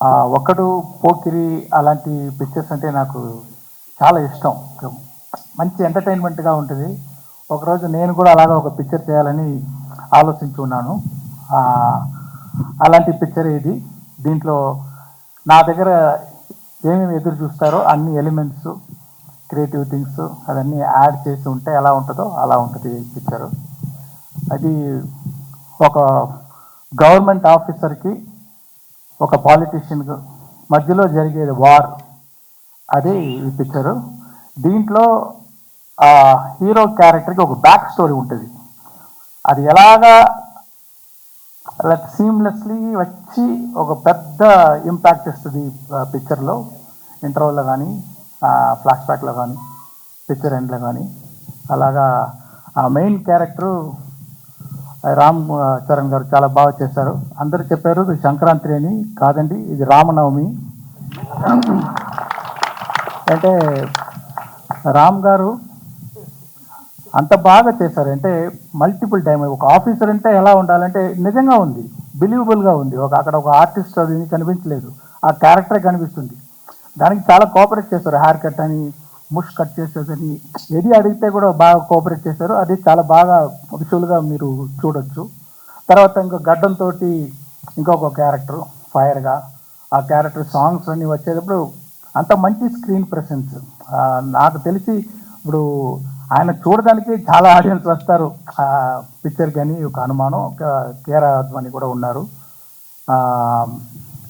ఆ, ఒక్కడు పోకిరి అలాంటి పిక్చర్స్ అంటే నాకు చాలా ఇష్టం. మంచి ఎంటర్టైన్మెంట్గా ఉంటుంది. ఒకరోజు నేను కూడా అలాగా ఒక పిక్చర్ చేయాలని ఆలోచించి ఉన్నాను. అలాంటి పిక్చర్ ఇది. దీంట్లో నా దగ్గర ఏమేమి ఎదురు చూస్తారో అన్ని ఎలిమెంట్స్ క్రియేటివ్ థింగ్స్ అవన్నీ యాడ్ చేసి ఉంటే ఎలా ఉంటుందో అలా ఉంటుంది పిక్చరు అది ఒక గవర్నమెంట్ ఆఫీసర్కి ఒక పాలిటీషియన్ మధ్యలో జరిగేది వార్ అది ఈ పిక్చరు దీంట్లో ఆ హీరో క్యారెక్టర్కి ఒక బ్యాక్ స్టోరీ ఉంటుంది. అది ఎలాగా సీమ్లెస్లీ వచ్చి ఒక పెద్ద ఇంపాక్ట్ ఇస్తుంది పిక్చర్లో ఇంటర్వల్లో కానీ ఫ్లాష్ బ్యాక్లో కానీ పిక్చర్ ఎండ్లో కానీ అలాగా ఆ మెయిన్ క్యారెక్టరు రామ్ చరణ్ గారు చాలా బాగా చేశారు. అందరూ చెప్పారు ఇది సంక్రాంతి అని కాదండి ఇది రామనవమి. అంటే రామ్ గారు అంత బాగా చేశారు. అంటే మల్టిపుల్ టైం ఒక ఆఫీసర్ అంటే ఎలా ఉండాలంటే నిజంగా ఉంది బిలీవబుల్గా ఉంది. ఒక అక్కడ ఒక ఆర్టిస్ట్ అది కనిపించలేదు ఆ క్యారెక్టర్ కనిపిస్తుంది. దానికి చాలా కోఆపరేట్ చేశారు హెయిర్ కట్ అని ముష్ కట్ చేసేదని ఏది అడిగితే కూడా బాగా కోఆపరేట్ చేశారు. అది చాలా బాగా విజువల్గా మీరు చూడొచ్చు. తర్వాత ఇంకో గడ్డంతో ఇంకొక క్యారెక్టర్ ఫైర్గా ఆ క్యారెక్టర్ సాంగ్స్ అన్ని వచ్చేటప్పుడు అంత మంచి స్క్రీన్ ప్రెసెన్స్ నాకు తెలిసి ఇప్పుడు ఆయన చూడడానికి చాలా ఆడియన్స్ వస్తారు. ఆ పిక్చర్ కానీ ఒక అనుమానం ఒక అద్వాని కూడా ఉన్నారు.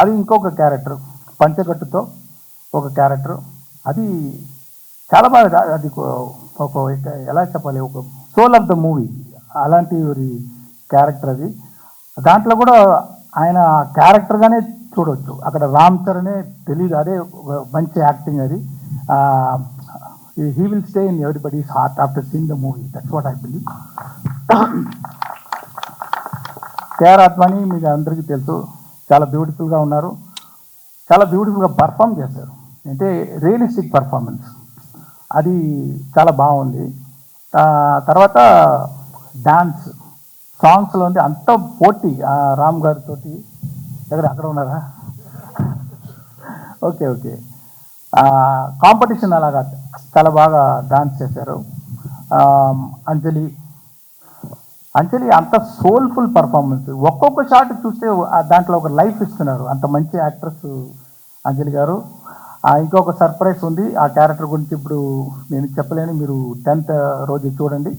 అది ఇంకొక క్యారెక్టర్ పంచగట్టుతో ఒక క్యారెక్టర్ అది చాలా బాగా అది ఒక ఎలా చెప్పాలి? ఒక సోల్ ఆఫ్ ద మూవీ అలాంటి క్యారెక్టర్ అది. దాంట్లో కూడా ఆయన క్యారెక్టర్గానే చూడవచ్చు అక్కడ రామ్ చరణే తెలియదు అదే ఒక మంచి యాక్టింగ్ అది. He will stay in everybody's heart after seen the movie that's what I believe KR ఆత్మని మీకు అందరికీ తెలుసు. చాలా బ్యూటిఫుల్గా ఉన్నారు. చాలా బ్యూటిఫుల్గా పర్ఫామ్ చేశారు. అంటే రియలిస్టిక్ పర్ఫార్మెన్స్ అది చాలా బాగుంది. తర్వాత డాన్స్ సాంగ్స్లో ఉంది అంత పోటీ ఆ రామ్ గారితో ఎక్కడ అక్కడ ఉన్నారా? Okay okay. కాంపిటీషన్ అలాగా చాలా బాగా డాన్స్ చేశారు. అంజలి. అంజలి అంత సోల్ఫుల్ పర్ఫార్మెన్స్. ఒక్కొక్క షాట్ చూస్తే దాంట్లో ఒక లైఫ్ ఇస్తున్నారు. అంత మంచి యాక్ట్రెస్ అంజలి గారు. ఇంకొక సర్ప్రైజ్ ఉంది ఆ క్యారెక్టర్ గురించి ఇప్పుడు నేను చెప్పలేను మీరు టెన్త్ రోజు చూడండి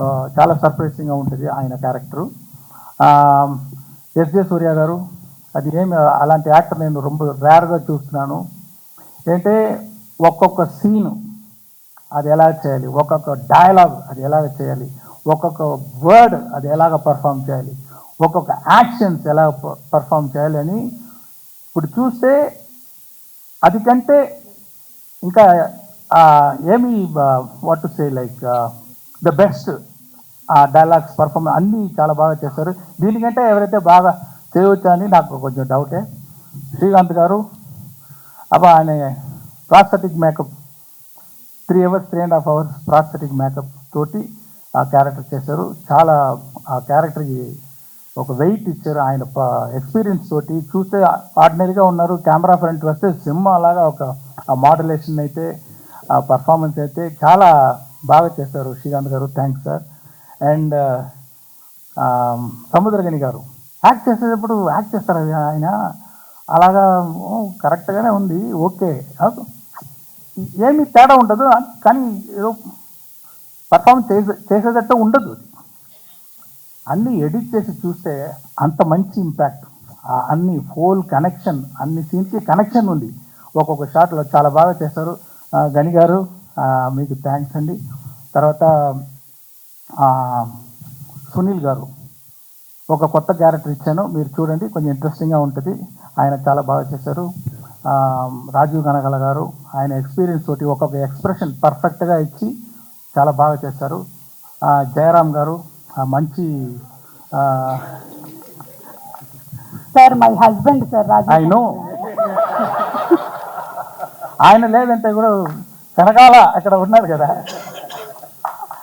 ఆ, చాలా సర్ప్రైజింగ్గా ఉంటుంది ఆయన క్యారెక్టరు ఎస్ జే సూర్య గారు అది ఏమి అలాంటి యాక్టర్ నేను ரொம்ப రేర్గా చూస్తున్నాను ఏంటంటే ఒక్కొక్క సీను అది ఎలా చేయాలి ఒక్కొక్క డైలాగ్ అది ఎలాగ చేయాలి ఒక్కొక్క వర్డ్ అది ఎలాగ పర్ఫామ్ చేయాలి ఒక్కొక్క యాక్షన్స్ ఎలా పర్ఫామ్ చేయాలి అని ఇప్పుడు చూస్తే అది కంటే ఇంకా ఏమి what to say like the best ఆ డైలాగ్స్ పర్ఫార్మెన్స్ అన్నీ చాలా బాగా చేశారు దీనికంటే ఎవరైతే బాగా చేయవచ్చు అని నాకు కొంచెం డౌటే శ్రీకాంత్ గారు అబ్బా ఆయన prosthetic makeup three hours three and half hours prosthetic makeup తోటి ఆ క్యారెక్టర్ చేశారు. చాలా ఆ క్యారెక్టర్కి ఒక వెయిట్ ఇచ్చారు. ఆయన ఎక్స్పీరియన్స్ తోటి చూస్తే ఆర్డినరీగా ఉన్నారు. కెమెరా ఫ్రంట్ వస్తే సినిమా అలాగా ఒక మాడ్యులేషన్ మోడలేషన్ అయితే ఆ పర్ఫార్మెన్స్ అయితే చాలా బాగా చేశారు శ్రీకాంత్ గారు. థ్యాంక్స్ సార్ అండ్ సముద్రగని గారు. యాక్ట్ చేసేటప్పుడు యాక్ట్ చేస్తారు అది ఆయన. అలాగా కరెక్ట్గానే ఉంది. ఓకే ఏమి తేడా ఉండదు. కానీ ఏదో పర్ఫామ్ చేసే చేసేటట్టు ఉండదు. అన్నీ ఎడిట్ చేసి చూస్తే అంత మంచి ఇంపాక్ట్ అన్ని హోల్ కనెక్షన్ అన్ని సీన్స్కి కనెక్షన్ ఉంది. ఒక్కొక్క షాట్లో చాలా బాగా చేశారు. గని గారు మీకు థ్యాంక్స్ అండి. తర్వాత సునీల్ గారు ఒక కొత్త క్యారెక్టర్ ఇచ్చాను. మీరు చూడండి కొంచెం ఇంట్రెస్టింగ్గా ఉంటుంది. ఆయన చాలా బాగా చేశారు. రాజీవ్ గణగల గారు ఆయన ఎక్స్పీరియన్స్ తోటి ఒక్కొక్క ఎక్స్ప్రెషన్ పర్ఫెక్ట్గా ఇచ్చి చాలా బాగా చేశారు. జయరామ్ గారు మంచి sir my husband sir Raju I know ఆయన లేదంటే కూడా వెనకాల అక్కడ ఉన్నారు కదా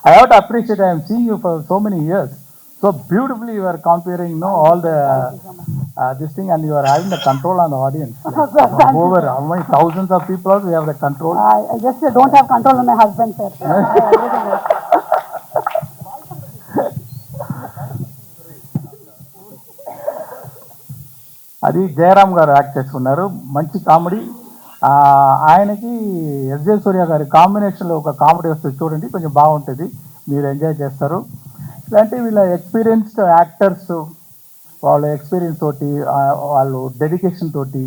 I have to appreciate I'm seeing you for so many years so beautifully you are compering no all the uh, this thing and you are having the control on the audience. Like, Sir, thank you. over how many thousands of people also you have the control. I I just అది జయరామ్ గారు act చేసుకున్నారు. మంచి comedy. ఆయనకి SJ సూర్య గారి కాంబినేషన్లో ఒక comedy వస్తుంది చూడండి కొంచెం బాగుంటుంది. మీరు ఎంజాయ్ చేస్తారు. ఇలాంటి వీళ్ళ ఎక్స్పీరియన్స్డ్ యాక్టర్స్ వాళ్ళ ఎక్స్పీరియన్స్ తోటి వాళ్ళు డెడికేషన్ తోటి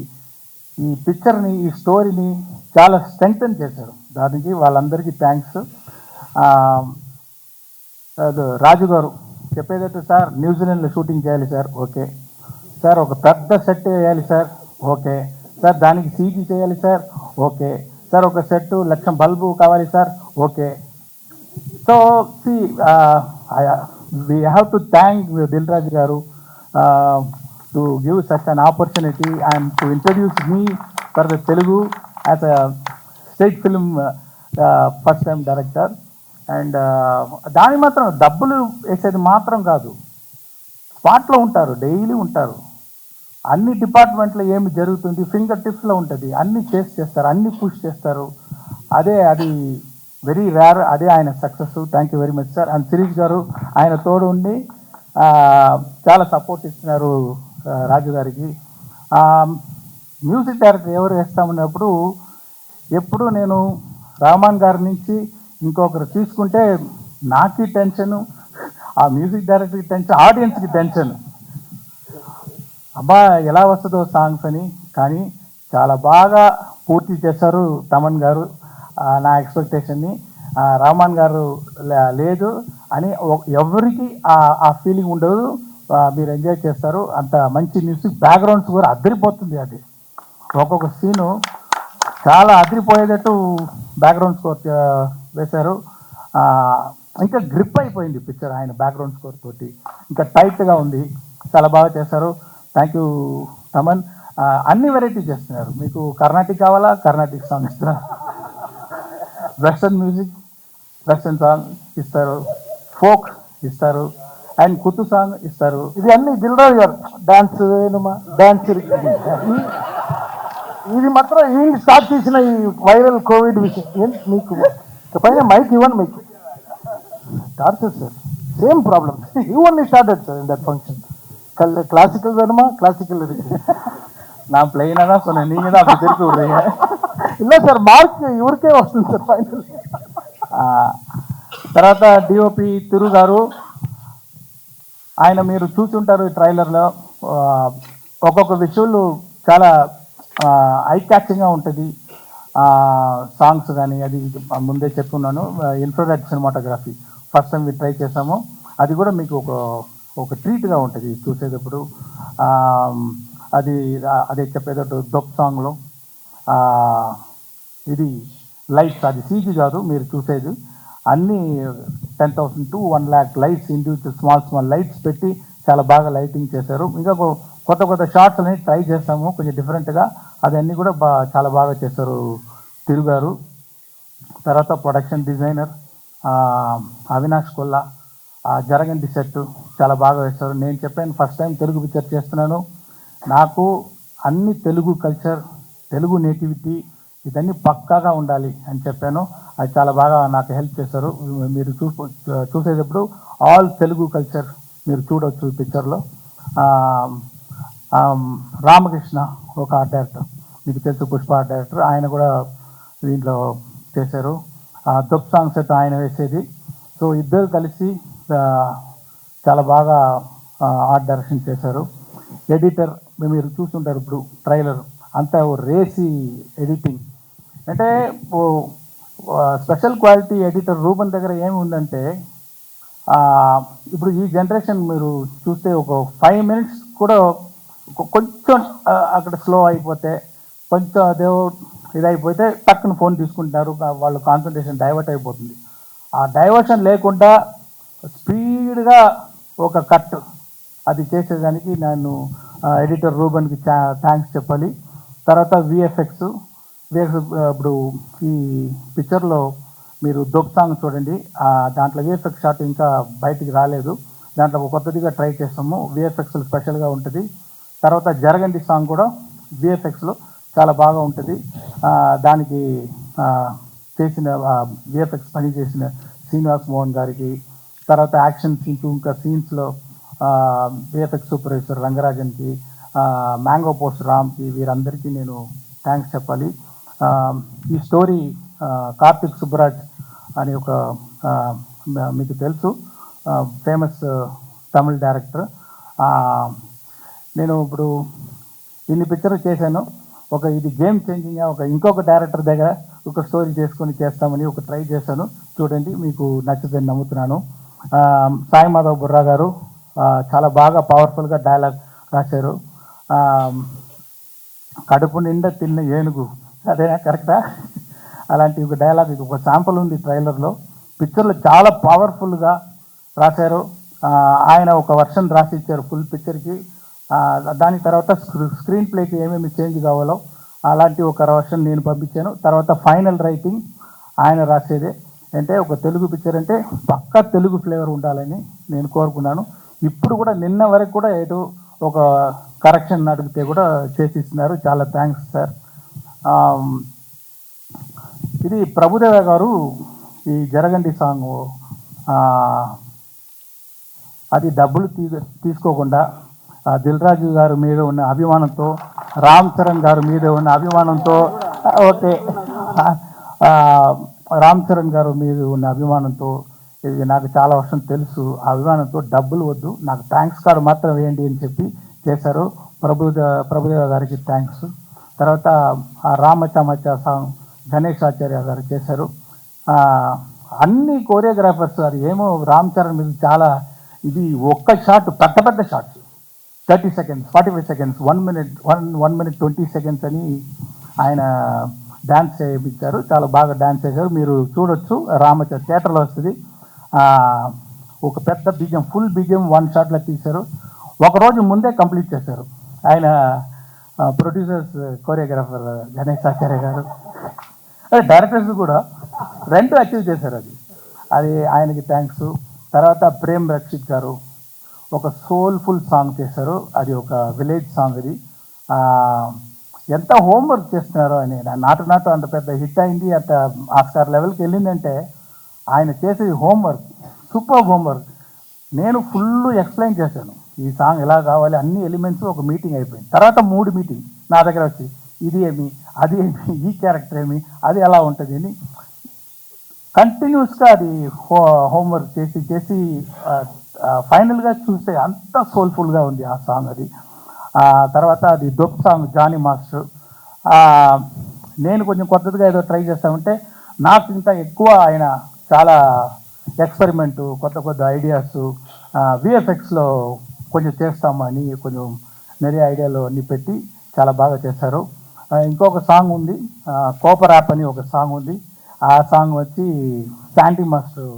ఈ పిక్చర్ని ఈ స్టోరీని చాలా స్ట్రెంగ్తన్ చేశారు. దానికి వాళ్ళందరికీ థ్యాంక్స్. అది రాజు గారు చెప్పేదట్టు సార్ న్యూజిలాండ్లో షూటింగ్ చేయాలి సార్. ఓకే. సార్ ఒక పెద్ద సెట్ వేయాలి సార్. ఓకే. సార్ దానికి సీజీ చేయాలి సార్. ఓకే. సార్ ఒక సెట్ లక్షం బల్బు కావాలి sir. Okay. So see we have to thank Dil Raju గారు to give such an opportunity and to introduce me for the Telugu as a state film first time director and దాని మాత్రం డబ్బులు వేసేది మాత్రం కాదు. స్పాట్లో ఉంటారు డైలీ ఉంటారు. అన్ని డిపార్ట్మెంట్లో ఏమి జరుగుతుంది? ఫింగర్ టిప్స్లో ఉంటుంది. అన్ని చేసి చేస్తారు. అన్ని పుష్ చేస్తారు. అదే అది వెరీ రేర్ అదే ఆయన success thank you very much sir and Sirish గారు ఆయన తోడు ఉండి చాలా సపోర్ట్ ఇస్తున్నారు రాజు గారికి. మ్యూజిక్ డైరెక్టర్ ఎవరు వేస్తామన్నప్పుడు ఎప్పుడు నేను రహమాన్ గారి నుంచి ఇంకొకరు తీసుకుంటే నాకి టెన్షన్ ఆ మ్యూజిక్ డైరెక్టర్కి టెన్షన్ ఆడియన్స్కి టెన్షన్ అబ్బా ఎలా వస్తుందో సాంగ్స్ అని. కానీ చాలా బాగా పూర్తి చేశారు తమన్ గారు నా ఎక్స్పెక్టేషన్ని ఆ, గారు లే- లేదు అని ఎవరికి ఆ- ఫీలింగ్ ఉండదు. మీరు ఎంజాయ్ చేస్తారు. అంత మంచి మ్యూజిక్ బ్యాక్గ్రౌండ్స్ కూడా అదిరిపోతుంది అది. ఒక్కొక్క సీను చాలా అదిరిపోయేటట్టు బ్యాక్గ్రౌండ్ స్కోర్ వేశారు. ఇంకా గ్రిప్ అయిపోయింది పిక్చర్ ఆయన బ్యాక్గ్రౌండ్ స్కోర్ తోటి. ఇంకా టైట్గా ఉంది. చాలా బాగా చేశారు. థ్యాంక్ యూ తమన్ అన్ని వెరైటీ చేస్తున్నారు. మీకు కర్ణాటిక్ కావాలా? కర్ణాటిక్ సాంగ్ ఇస్తున్నారు వెస్టర్న్ మ్యూజిక్ వెస్టర్న్ సాంగ్ ఇస్తారు. ఫోక్ ఇస్తారు. అండ్ కుత్తు సాంగ్ ఇస్తారు. ఇది అన్ని దిల్రాజు గారు. డాన్స్ డాన్స్ ఇది మాత్రం ఈ స్టార్ట్ చేసిన ఈ వైరల్ కోవిడ్ విషయం. ఏం మీకు? పైన మైక్ ఇవ్వండి మీకు. టార్చర్ సార్ సేమ్ ప్రాబ్లమ్ ఇవన్నీ start sir in that function classical வேணுமா கிளாசிக்கல் இருக்கு நான் பிளெயினாக தான் சொன்னேன் நீங்கள் தான் அப்படி திருப்பி விடுறீங்க இல்ல సార్ మార్క్ ఇవరికే వస్తుంది సార్ ఫైనల్ ఆ, తర్వాత డిఓపి తిరు గారు ఆయన మీరు చూసుంటారు ఈ ట్రైలర్లో ఆ, ఒక్కొక్క విషయాలు చాలా ఐ క్యాచింగ్గా ఉంటుంది సాంగ్స్ కానీ అది ముందే చెప్పుకున్నాను infrared cinematography first time try చేసాము అది కూడా మీకు ఒక ఒక ట్రీట్గా ఉంటుంది. చూసేటప్పుడు అది అదే చెప్పేటట్టు దొప్ సాంగ్లో ఇది లైట్స్ అది సీజీ కాదు మీరు చూసేది. అన్ని ten thousand to one lakh lights individual small small lights పెట్టి చాలా బాగా లైటింగ్ చేశారు. ఇంకా కొత్త కొత్త షార్ట్స్ అనేవి ట్రై చేస్తాము కొంచెం డిఫరెంట్గా. అదన్నీ కూడా బా చాలా బాగా చేశారు తిరుగారు తర్వాత ప్రొడక్షన్ డిజైనర్ అవినాష్ కొల్లా జరగండి సెట్ చాలా బాగా వేస్తారు. నేను చెప్పాను ఫస్ట్ టైం తెలుగు పిక్చర్ చేస్తున్నాను. నాకు అన్ని తెలుగు కల్చర్ తెలుగు నేటివిటీ ఇదన్నీ పక్కాగా ఉండాలి అని చెప్పాను. అది చాలా బాగా నాకు హెల్ప్ చేశారు. మీరు చూ చూసేటప్పుడు ఆల్ తెలుగు కల్చర్ మీరు చూడవచ్చు పిక్చర్లో రామకృష్ణ ఒక ఆర్ట్ డైరెక్టర్ మీకు తెలుసు పుష్ప ఆర్ట్ డైరెక్టర్ ఆయన కూడా దీంట్లో చేశారు. ఆ సాంగ్స్ సాంగ్ సెట్ ఆయన వేసేది. సో ఇద్దరు కలిసి చాలా బాగా ఆర్ట్ డైరెక్షన్ చేశారు. ఎడిటర్ మీరు చూస్తుంటారు ఇప్పుడు ట్రైలర్ అంతా రేసి ఎడిటింగ్. అంటే స్పెషల్ క్వాలిటీ ఎడిటర్ రూపం దగ్గర ఏమి ఉందంటే ఇప్పుడు ఈ జనరేషన్ మీరు చూస్తే ఒక ఫైవ్ మినిట్స్ కూడా కొంచెం అక్కడ స్లో అయిపోతే కొంచెం అదే ఇదైపోతే టక్కున ఫోన్ తీసుకుంటారు వాళ్ళ కాన్సన్ట్రేషన్ డైవర్ట్ అయిపోతుంది. ఆ డైవర్షన్ లేకుండా స్పీడ్గా ఒక కట్ అది చేసేదానికి నేను ఎడిటర్ రూబన్కి థ్యాంక్స్ చెప్పాలి. తర్వాత విఎఫ్ఎక్స్ విఎఫ్ఎక్స్ ఇప్పుడు ఈ పిక్చర్లో మీరు దొప్ సాంగ్ చూడండి. దాంట్లో విఎఫ్ఎక్స్ షాట్ ఇంకా బయటికి రాలేదు. దాంట్లో ఒక కొత్తదిగా ట్రై చేస్తాము. విఎఫ్ఎక్స్ స్పెషల్గా ఉంటుంది. తర్వాత జరగండి సాంగ్ కూడా విఎఫ్ఎక్స్లో చాలా బాగా ఉంటుంది. దానికి చేసిన విఎఫ్ఎక్స్ పని చేసిన శ్రీనివాస్ మోహన్ గారికి తర్వాత యాక్షన్ సీన్స్ ఇంకా సీన్స్లో విఎఫ్ఎక్స్ సూపర్వైజర్ రంగరాజన్కి మ్యాంగో పోస్ట్ రామ్కి వీరందరికీ నేను థ్యాంక్స్ చెప్పాలి. ఈ స్టోరీ కార్తిక్ సుబ్బరాజ్ అని ఒక మీకు తెలుసు. Famous Tamil director. నేను ఇప్పుడు ఇన్ని పిక్చర్లు చేశాను. ఒక ఇది గేమ్ చేంజింగ్ ఒక ఇంకొక డైరెక్టర్ దగ్గర ఒక స్టోరీ చేసుకొని చేస్తామని ఒక ట్రై చేశాను. చూడండి మీకు నచ్చుదని నమ్ముతున్నాను. సాయి మాధవ్ బుర్రా గారు చాలా బాగా పవర్ఫుల్గా డైలాగ్ రాశారు. కడుపు నిండా తిన్న ఏనుగు. అదేనా? కరెక్టా అలాంటి ఒక డైలాగ్ ఇది ఒక శాంపుల్ ఉంది ట్రైలర్లో పిక్చర్లో చాలా పవర్ఫుల్గా రాశారు. ఆయన ఒక వర్షన్ రాసి ఇచ్చారు ఫుల్ పిక్చర్కి దాని తర్వాత స్క్రీన్ ప్లేకి ఏమేమి చేంజ్ కావాలో అలాంటి ఒక వర్షన్ నేను పంపించాను. తర్వాత ఫైనల్ రైటింగ్ ఆయన రాసేదే. అంటే ఒక తెలుగు పిక్చర్ అంటే పక్కా తెలుగు ఫ్లేవర్ ఉండాలని నేను కోరుకున్నాను. ఇప్పుడు కూడా నిన్న వరకు కూడా ఏదో ఒక కరెక్షన్ అడిగితే కూడా చేసి ఇస్తున్నారు. చాలా థ్యాంక్స్ సార్ ఇది ప్రభుదేవ గారు ఈ జరగండి సాంగ్ అది డబ్బులు తీ తీసుకోకుండా దిల్రాజు దిల్ రాజు గారి మీద ఉన్న అభిమానంతో రామ్ చరణ్ గారి మీద ఉన్న అభిమానంతో ఓకే. రామ్ చరణ్ గారు మీద ఉన్న అభిమానంతో ఇది నాకు చాలా వర్షం తెలుసు ఆ అభిమానంతో డబ్బులు వద్దు నాకు థ్యాంక్స్ కార్డు మాత్రం వేయండి అని చెప్పి చేశారు. ప్రభుద ప్రభుదేవ గారికి థ్యాంక్స్ తర్వాత ఆ రామచమచ సాంగ్ గణేష్ ఆచార్య గారు చేశారు. అన్ని కోరియోగ్రాఫర్స్ గారు ఏమో రామ్ చరణ్ మీద చాలా ఇది ఒక్క షాట్ పెద్ద పెద్ద shots thirty seconds forty five seconds one minute one one minute twenty seconds అని ఆయన డ్యాన్స్ చేయించారు. చాలా బాగా డ్యాన్స్ చేశారు. మీరు చూడొచ్చు రామచ థియేటర్లో వస్తుంది. ఒక పెద్ద బీజం ఫుల్ బీజం వన్ షాట్లో తీశారు. ఒకరోజు ముందే కంప్లీట్ చేశారు. ఆయన ప్రొడ్యూసర్స్ కోరియోగ్రాఫర్ గణేష్ ఆచార్య గారు. అదే డైరెక్టర్స్ కూడా రెండు అచీవ్ చేశారు అది. అది ఆయనకి థ్యాంక్స్ తర్వాత ప్రేమ్ రక్షిత్ గారు ఒక సోల్ఫుల్ సాంగ్ చేశారు. అది ఒక విలేజ్ సాంగ్ అది. ఎంత హోంవర్క్ చేస్తున్నారో అని. నాటు నాటు అంత పెద్ద హిట్ అయింది అంత ఆస్కార్ లెవెల్కి వెళ్ళిందంటే ఆయన చేసేది హోంవర్క్ సూపర్ హోంవర్క్ నేను ఫుల్ ఎక్స్ప్లెయిన్ చేశాను. ఈ సాంగ్ ఎలా కావాలి అన్ని ఎలిమెంట్స్ ఒక మీటింగ్ అయిపోయింది. తర్వాత మూడు మీటింగ్ నా దగ్గర వచ్చి ఇది ఏమి అది ఏమి ఈ క్యారెక్టర్ ఏమి అది ఎలా ఉంటుంది అని కంటిన్యూస్గా అది హో హోంవర్క్ చేసి చేసి ఫైనల్గా చూస్తే అంత సోల్ఫుల్గా ఉంది ఆ సాంగ్ అది. తర్వాత అది దొప్పు సాంగ్ జానీ మాస్టర్. నేను కొంచెం కొత్తదిగా ఏదో ట్రై చేస్తామంటే నాకు ఇంత ఎక్కువ ఆయన చాలా ఎక్స్పెరిమెంటు కొత్త కొత్త ఐడియాస్ విఎఫ్ఎక్స్లో కొంచెం చేస్తామని కొంచెం నెరీ ఐడియాలో అన్నీ పెట్టి చాలా బాగా చేశారు ఇంకొక సాంగ్ ఉంది కోపర్ యాప్ అని ఒక సాంగ్ ఉంది. ఆ సాంగ్ వచ్చి శాంటీ మాస్టర్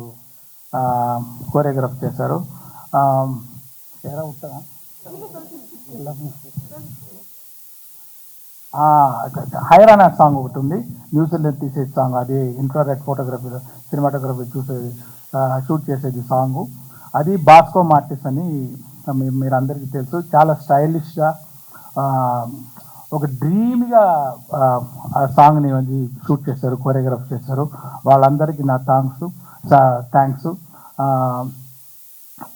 కోరియోగ్రాఫ్ చేశారు. ఎలా ఉంటారా హైరానా సాంగ్ ఒకటి ఉంది. న్యూజిలాండ్ తీసే సాంగ్ అది. ఇన్ఫ్రారెడ్ ఫోటోగ్రఫీ సినిమాటోగ్రఫీ చూసేది షూట్ చేసేది సాంగ్. అది బాస్కో మార్టిస్ అని మీరు అందరికీ తెలుసు. చాలా స్టైలిష్గా ఒక డ్రీమ్గా ఆ సాంగ్ని అది షూట్ చేశారు కోరియోగ్రాఫ్ చేశారు. వాళ్ళందరికీ నా థ్యాంక్స్ థ్యాంక్స్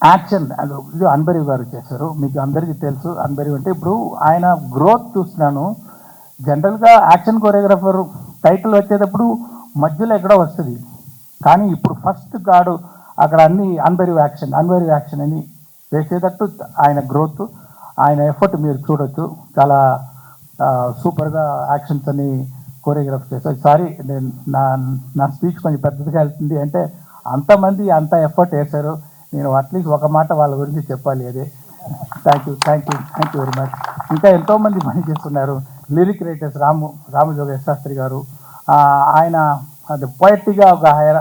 యాక్షన్ అది ఇది అన్బరి గారు చేశారు. మీకు అందరికీ తెలుసు అన్బరి అంటే ఇప్పుడు ఆయన గ్రోత్ చూస్తున్నాను. జనరల్గా యాక్షన్ కొరియోగ్రాఫర్ టైటిల్ వచ్చేటప్పుడు మధ్యలో ఎక్కడో వస్తుంది. కానీ ఇప్పుడు ఫస్ట్ గాడు అక్కడ అన్ని అన్బరి యాక్షన్ అన్బరి యాక్షన్ అని వేసేటట్టు ఆయన గ్రోత్ ఆయన ఎఫర్ట్ మీరు చూడొచ్చు. చాలా సూపర్గా యాక్షన్స్ అని కోరియోగ్రాఫ్ చేశారు. సారీ నేను నా నా స్పీచ్ కొంచెం పెద్దదిగా వెళ్తుంది అంటే అంతమంది అంత ఎఫర్ట్ వేశారు. నేను అట్లీస్ట్ ఒక మాట వాళ్ళ గురించి చెప్పాలి అదే. Thank you thank you thank you very much ఇంకా ఎంతోమంది పని చేస్తున్నారు. లిరిక్ రైటర్స్ రాము రామజోగ శాస్త్రి గారు ఆయన అది పోయట్గా ఒక హైర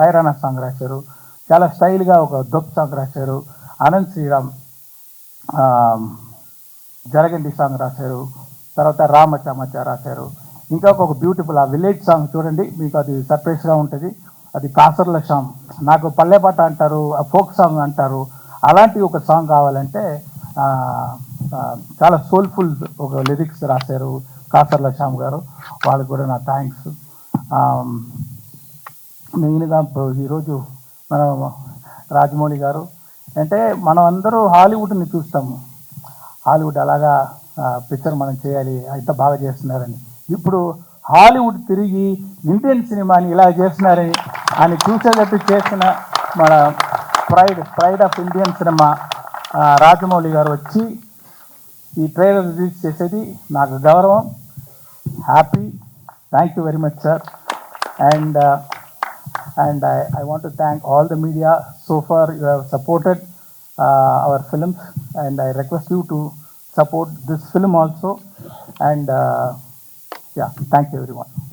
హైరానా సాంగ్ రాశారు. చాలా స్టైల్గా ఒక దొప్ సాంగ్ రాశారు. అనంత్ శ్రీరామ్ జరగండి సాంగ్ రాశారు. తర్వాత రామచమచ రాశారు. ఇంకా ఒక బ్యూటిఫుల్ ఆ విలేజ్ సాంగ్ చూడండి. మీకు అది సర్ప్రైజ్గా ఉంటుంది. అది కాసర్ల సాంగ్ నాకు పల్లెపాట అంటారు ఫోక్ సాంగ్ అంటారు. అలాంటి ఒక సాంగ్ కావాలంటే చాలా సోల్ఫుల్ ఒక లిరిక్స్ రాశారు కాసర్ల శ్యామ్ గారు. వాళ్ళకి కూడా నా థ్యాంక్స్ మెయిన్గా ఈరోజు మనం రాజమౌళి గారు. అంటే మనం అందరూ హాలీవుడ్ని చూస్తాము. హాలీవుడ్ అలాగా పిక్చర్ మనం చేయాలి ఇంత బాగా చేస్తున్నారని. ఇప్పుడు హాలీవుడ్ తిరిగి ఇండియన్ సినిమాని ఇలా చేస్తున్నారని అని చూసేటట్టు చేసిన మన pride pride of Indian cinema Rajamouli గారు వచ్చి ఈ ట్రైలర్ రిలీజ్ చేసేది. నాకు గౌరవం. Happy thank you very much sir and and I I want to thank all the media so far you have supported our films and I request you to support this film also and yeah thank you very one